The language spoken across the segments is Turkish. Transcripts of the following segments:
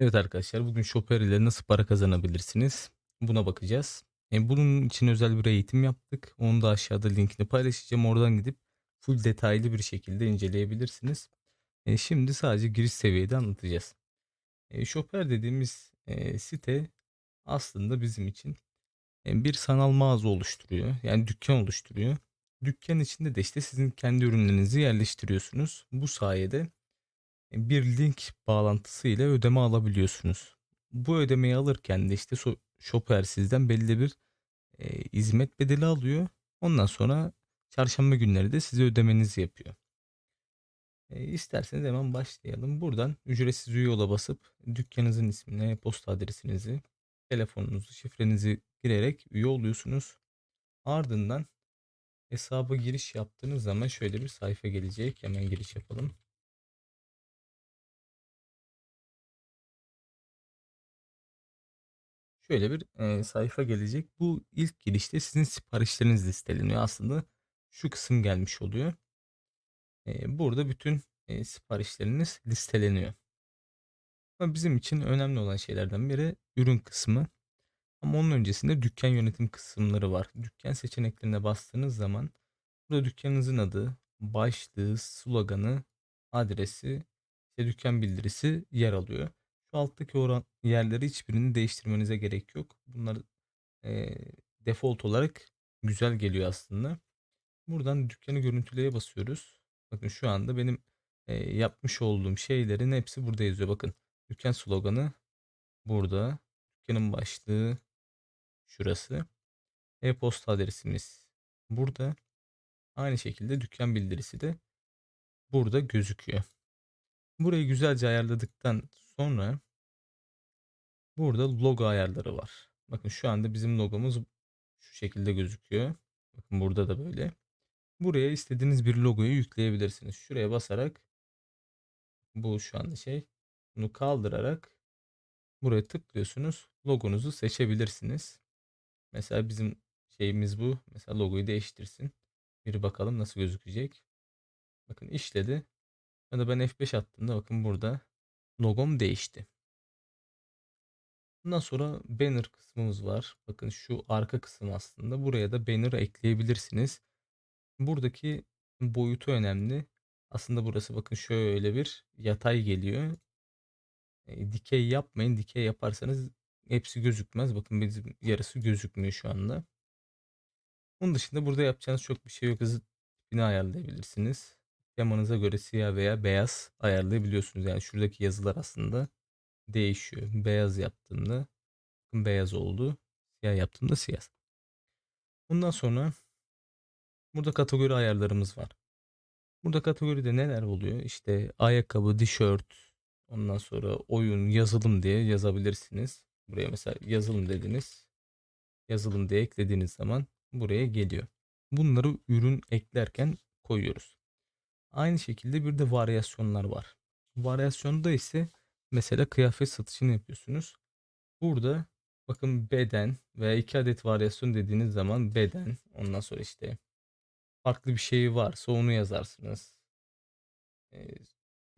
Evet arkadaşlar bugün Shopper ile nasıl para kazanabilirsiniz? Buna bakacağız. E, bunun için özel bir eğitim yaptık. Onu da aşağıda linkini paylaşacağım. Oradan gidip full detaylı bir şekilde inceleyebilirsiniz. E, şimdi sadece giriş seviyede anlatacağız. E, Shopper dediğimiz e, site aslında bizim için e, bir sanal mağaza oluşturuyor. Yani dükkan oluşturuyor. Dükkan içinde de işte sizin kendi ürünlerinizi yerleştiriyorsunuz. Bu sayede bir link bağlantısı ile ödeme alabiliyorsunuz. Bu ödemeyi alırken de işte Shopper sizden belli bir e, hizmet bedeli alıyor. Ondan sonra çarşamba günleri de size ödemenizi yapıyor. E, isterseniz hemen başlayalım. Buradan ücretsiz üye yola basıp dükkanınızın ismini, posta adresinizi, telefonunuzu, şifrenizi girerek üye oluyorsunuz. Ardından hesaba giriş yaptığınız zaman şöyle bir sayfa gelecek. Hemen giriş yapalım. Şöyle bir e, sayfa gelecek. Bu ilk girişte sizin siparişleriniz listeleniyor. Aslında şu kısım gelmiş oluyor. E, burada bütün e, siparişleriniz listeleniyor. Ama bizim için önemli olan şeylerden biri ürün kısmı. Ama onun öncesinde dükkan yönetim kısımları var. Dükkan seçeneklerine bastığınız zaman burada dükkanınızın adı, başlığı, sloganı, adresi, işte dükkan bildirisi yer alıyor. Şu alttaki oran yerleri hiçbirini değiştirmenize gerek yok. Bunlar e, default olarak güzel geliyor aslında. Buradan dükkanı görüntüleye basıyoruz. Bakın şu anda benim e, yapmış olduğum şeylerin hepsi burada yazıyor. Bakın dükkan sloganı burada. Dükkanın başlığı şurası. E-posta adresimiz burada. Aynı şekilde dükkan bildirisi de burada gözüküyor. Burayı güzelce ayarladıktan sonra burada logo ayarları var. Bakın şu anda bizim logomuz şu şekilde gözüküyor. Bakın burada da böyle. Buraya istediğiniz bir logoyu yükleyebilirsiniz. Şuraya basarak bu şu anda şey bunu kaldırarak buraya tıklıyorsunuz. Logonuzu seçebilirsiniz. Mesela bizim şeyimiz bu. Mesela logoyu değiştirsin. Bir bakalım nasıl gözükecek. Bakın işledi. Ya da ben F5 attığımda bakın burada logom değişti. Bundan sonra banner kısmımız var. Bakın şu arka kısım aslında. Buraya da banner ekleyebilirsiniz. Buradaki boyutu önemli. Aslında burası bakın şöyle bir yatay geliyor. E, dikey yapmayın. Dikey yaparsanız hepsi gözükmez. Bakın bizim yarısı gözükmüyor şu anda. Onun dışında burada yapacağınız çok bir şey yok. Hızı tipini ayarlayabilirsiniz. Temanıza göre siyah veya beyaz ayarlayabiliyorsunuz. Yani şuradaki yazılar aslında değişiyor. Beyaz yaptığımda beyaz oldu. Siyah yaptığımda siyah. Bundan sonra burada kategori ayarlarımız var. Burada kategoride neler oluyor? İşte ayakkabı, tişört, ondan sonra oyun, yazılım diye yazabilirsiniz. Buraya mesela yazılım dediniz. Yazılım diye eklediğiniz zaman buraya geliyor. Bunları ürün eklerken koyuyoruz. Aynı şekilde bir de varyasyonlar var. Varyasyonda ise mesela kıyafet satışını yapıyorsunuz. Burada bakın beden veya iki adet varyasyon dediğiniz zaman beden ondan sonra işte farklı bir şey varsa onu yazarsınız. Ee,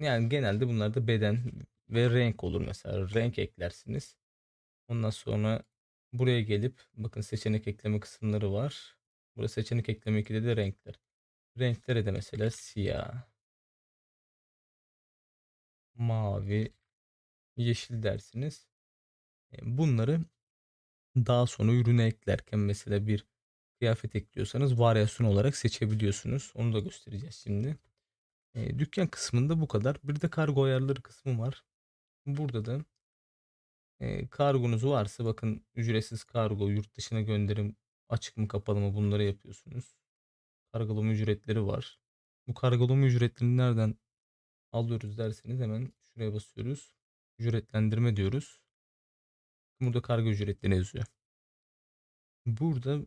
yani genelde bunlarda beden ve renk olur mesela. Renk eklersiniz. Ondan sonra buraya gelip bakın seçenek ekleme kısımları var. Burada seçenek ekleme 2'de de renkler. Renklere de mesela siyah, mavi, yeşil dersiniz. E, Bunları daha sonra ürüne eklerken mesela bir kıyafet ekliyorsanız varyasyon olarak seçebiliyorsunuz. Onu da göstereceğiz şimdi. E, dükkan kısmında bu kadar. Bir de kargo ayarları kısmı var. Burada da e, kargonuz varsa bakın ücretsiz kargo, yurt dışına gönderim açık mı kapalı mı bunları yapıyorsunuz. Kargolama ücretleri var. Bu kargolama ücretlerini nereden alıyoruz derseniz hemen şuraya basıyoruz. Ücretlendirme diyoruz. Burada kargo ücretleri yazıyor. Burada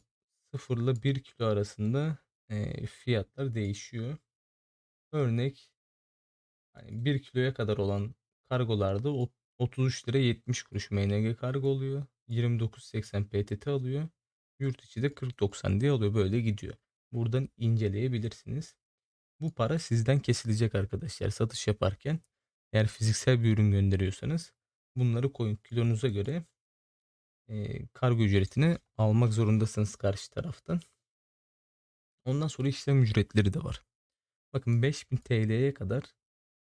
0 ile 1 kilo arasında e, fiyatlar değişiyor. Örnek hani 1 kiloya kadar olan kargolarda o 33 lira 70 kuruş MNG kargo oluyor. 29.80 PTT alıyor. Yurt içi de 40.90 diye alıyor. Böyle gidiyor. Buradan inceleyebilirsiniz. Bu para sizden kesilecek arkadaşlar satış yaparken. Eğer fiziksel bir ürün gönderiyorsanız bunları koyun. Kilonuza göre e, kargo ücretini almak zorundasınız karşı taraftan. Ondan sonra işlem ücretleri de var. Bakın 5000 TL'ye kadar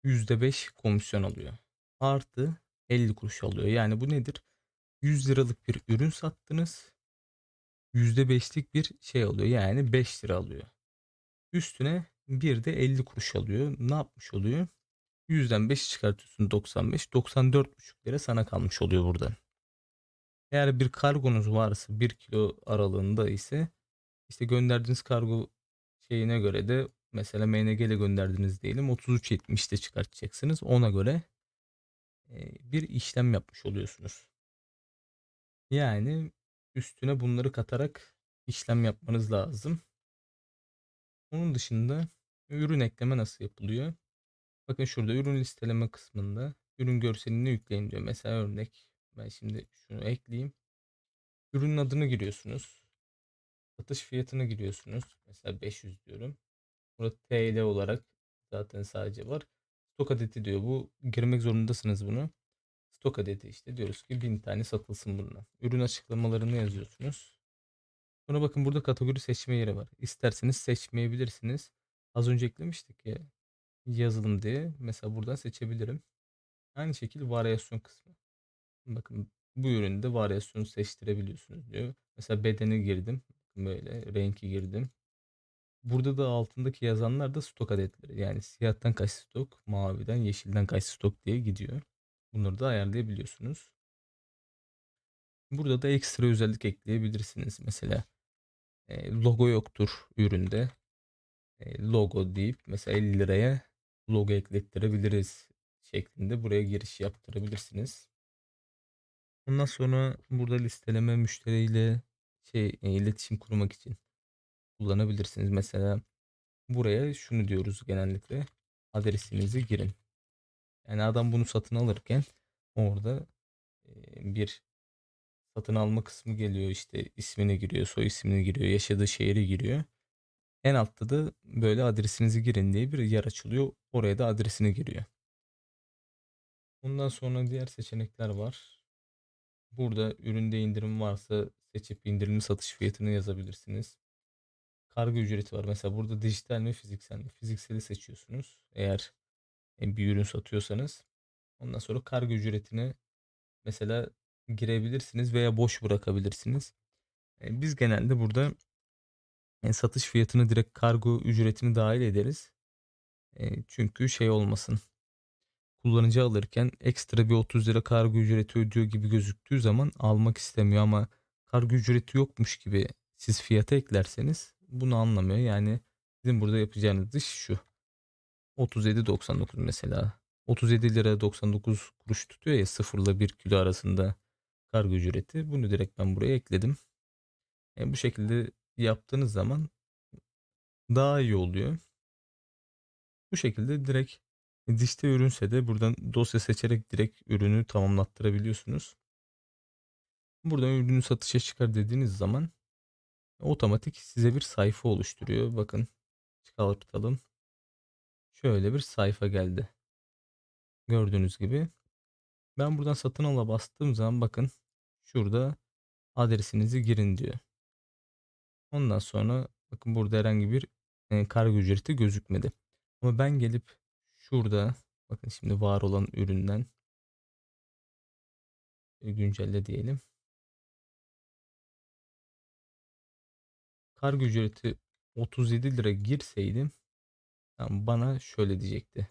%5 komisyon alıyor. Artı 50 kuruş alıyor. Yani bu nedir? 100 liralık bir ürün sattınız. %5'lik bir şey alıyor. Yani 5 lira alıyor. Üstüne bir de 50 kuruş alıyor. Ne yapmış oluyor? 100'den 5 çıkartıyorsun 95. 94,5 lira sana kalmış oluyor buradan. Eğer bir kargonuz varsa 1 kilo aralığında ise işte gönderdiğiniz kargo şeyine göre de mesela MNG ile gönderdiniz diyelim 33.70'te çıkartacaksınız. Ona göre bir işlem yapmış oluyorsunuz. Yani üstüne bunları katarak işlem yapmanız lazım. Onun dışında ürün ekleme nasıl yapılıyor? Bakın şurada ürün listeleme kısmında ürün görselini yükleyin diyor. Mesela örnek ben şimdi şunu ekleyeyim. Ürünün adını giriyorsunuz. Satış fiyatını giriyorsunuz. Mesela 500 diyorum. Burada TL olarak zaten sadece var. Stok adeti diyor. Bu girmek zorundasınız bunu. Stok adeti işte diyoruz ki 1000 tane satılsın bundan. Ürün açıklamalarını yazıyorsunuz. Sonra bakın burada kategori seçme yeri var. İsterseniz seçmeyebilirsiniz. Az önce eklemiştik ya yazılım diye. Mesela buradan seçebilirim. Aynı şekilde varyasyon kısmı. Bakın bu üründe varyasyonu seçtirebiliyorsunuz diyor. Mesela bedeni girdim. Böyle renki girdim. Burada da altındaki yazanlar da stok adetleri. Yani siyahtan kaç stok, maviden yeşilden kaç stok diye gidiyor. Bunları da ayarlayabiliyorsunuz. Burada da ekstra özellik ekleyebilirsiniz. Mesela e, logo yoktur üründe. E, logo deyip mesela 50 liraya logo eklettirebiliriz şeklinde buraya giriş yaptırabilirsiniz. Ondan sonra burada listeleme müşteriyle şey e, iletişim kurmak için kullanabilirsiniz. Mesela buraya şunu diyoruz genellikle adresinizi girin. Yani adam bunu satın alırken orada bir satın alma kısmı geliyor işte ismini giriyor, soy ismini giriyor, yaşadığı şehri giriyor. En altta da böyle adresinizi girin diye bir yer açılıyor. Oraya da adresini giriyor. Bundan sonra diğer seçenekler var. Burada üründe indirim varsa seçip indirimli satış fiyatını yazabilirsiniz. Kargo ücreti var. Mesela burada dijital mi fiziksel mi? Fizikseli seçiyorsunuz. Eğer bir ürün satıyorsanız. Ondan sonra kargo ücretini mesela girebilirsiniz veya boş bırakabilirsiniz. Biz genelde burada satış fiyatını direkt kargo ücretini dahil ederiz. Çünkü şey olmasın. Kullanıcı alırken ekstra bir 30 lira kargo ücreti ödüyor gibi gözüktüğü zaman almak istemiyor ama kargo ücreti yokmuş gibi siz fiyata eklerseniz bunu anlamıyor. Yani sizin burada yapacağınız iş şu. 37.99 mesela. 37 lira 99 kuruş tutuyor ya 0 ile 1 kilo arasında kargo ücreti. Bunu direkt ben buraya ekledim. Yani bu şekilde yaptığınız zaman daha iyi oluyor. Bu şekilde direkt dişte ürünse de buradan dosya seçerek direkt ürünü tamamlattırabiliyorsunuz. Buradan ürünü satışa çıkar dediğiniz zaman otomatik size bir sayfa oluşturuyor. Bakın çıkartalım. Şöyle bir sayfa geldi. Gördüğünüz gibi. Ben buradan satın ala bastığım zaman bakın şurada adresinizi girin diyor. Ondan sonra bakın burada herhangi bir e, kargo ücreti gözükmedi. Ama ben gelip şurada bakın şimdi var olan üründen güncelle diyelim. Kargo ücreti 37 lira girseydim bana şöyle diyecekti.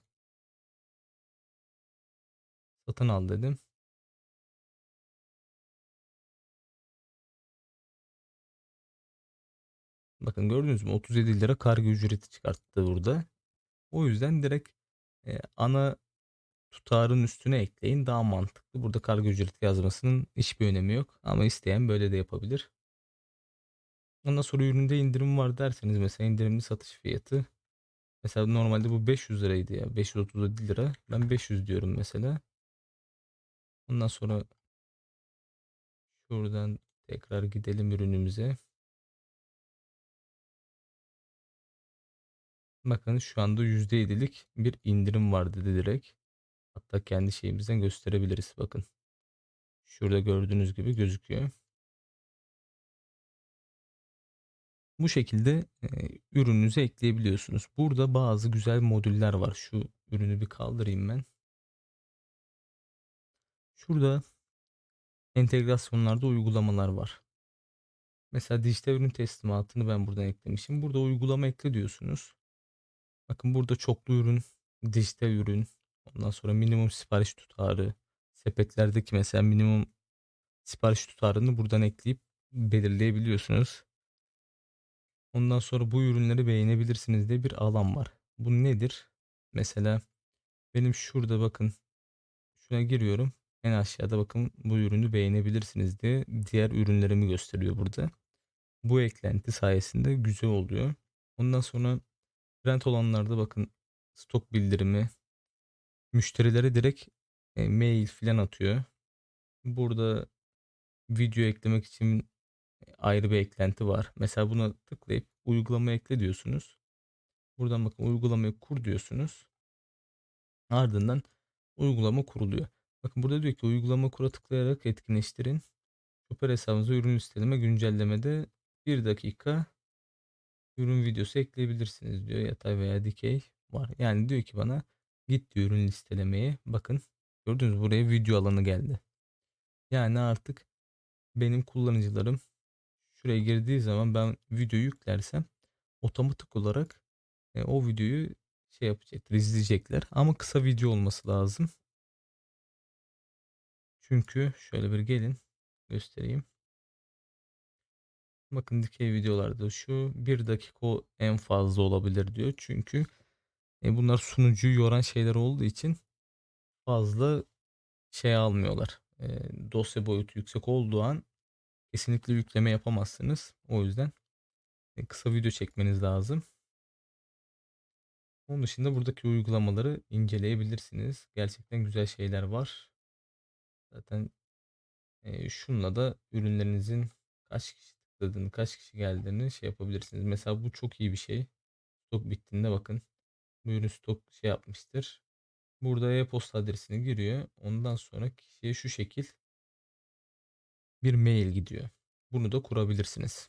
Satın al dedim. Bakın gördünüz mü 37 lira kargo ücreti çıkarttı burada. O yüzden direkt e, ana tutarın üstüne ekleyin daha mantıklı. Burada kargo ücreti yazmasının hiçbir önemi yok. Ama isteyen böyle de yapabilir. Ondan sonra üründe indirim var derseniz mesela indirimli satış fiyatı. Mesela normalde bu 500 liraydı ya. 537 lira. Ben 500 diyorum mesela. Ondan sonra şuradan tekrar gidelim ürünümüze. Bakın şu anda %7'lik bir indirim var dedi direkt. Hatta kendi şeyimizden gösterebiliriz bakın. Şurada gördüğünüz gibi gözüküyor. Bu şekilde e, ürününüze ekleyebiliyorsunuz. Burada bazı güzel modüller var. Şu ürünü bir kaldırayım ben. Şurada entegrasyonlarda uygulamalar var. Mesela dijital ürün teslimatını ben buradan eklemişim. Burada uygulama ekle diyorsunuz. Bakın burada çoklu ürün, dijital ürün, ondan sonra minimum sipariş tutarı, sepetlerdeki mesela minimum sipariş tutarını buradan ekleyip belirleyebiliyorsunuz. Ondan sonra bu ürünleri beğenebilirsiniz diye bir alan var. Bu nedir? Mesela benim şurada bakın şuna giriyorum. En aşağıda bakın bu ürünü beğenebilirsiniz diye diğer ürünlerimi gösteriyor burada. Bu eklenti sayesinde güzel oluyor. Ondan sonra trend olanlarda bakın stok bildirimi müşterilere direkt e, mail filan atıyor. Burada video eklemek için ayrı bir eklenti var. Mesela buna tıklayıp uygulama ekle diyorsunuz. Buradan bakın uygulamayı kur diyorsunuz. Ardından uygulama kuruluyor. Bakın burada diyor ki uygulama kura tıklayarak etkinleştirin. Şoför hesabınıza ürün listeleme güncellemede 1 dakika ürün videosu ekleyebilirsiniz diyor. Yatay veya dikey var. Yani diyor ki bana git diyor ürün listelemeye. Bakın gördünüz buraya video alanı geldi. Yani artık benim kullanıcılarım şuraya girdiği zaman ben videoyu yüklersem otomatik olarak e, o videoyu şey yapacaklar, izleyecekler. Ama kısa video olması lazım. Çünkü şöyle bir gelin göstereyim. Bakın dikey videolarda şu bir dakika en fazla olabilir diyor. Çünkü e, bunlar sunucuyu yoran şeyler olduğu için fazla şey almıyorlar. E, dosya boyutu yüksek olduğu an kesinlikle yükleme yapamazsınız. O yüzden e, kısa video çekmeniz lazım. Onun dışında buradaki uygulamaları inceleyebilirsiniz. Gerçekten güzel şeyler var. Zaten e, şunla da ürünlerinizin kaç kişi tıkladığını, kaç kişi geldiğini şey yapabilirsiniz. Mesela bu çok iyi bir şey. Stok bittiğinde bakın. Bu ürün stok şey yapmıştır. Burada e-posta adresini giriyor. Ondan sonra kişiye şu şekil bir mail gidiyor. Bunu da kurabilirsiniz.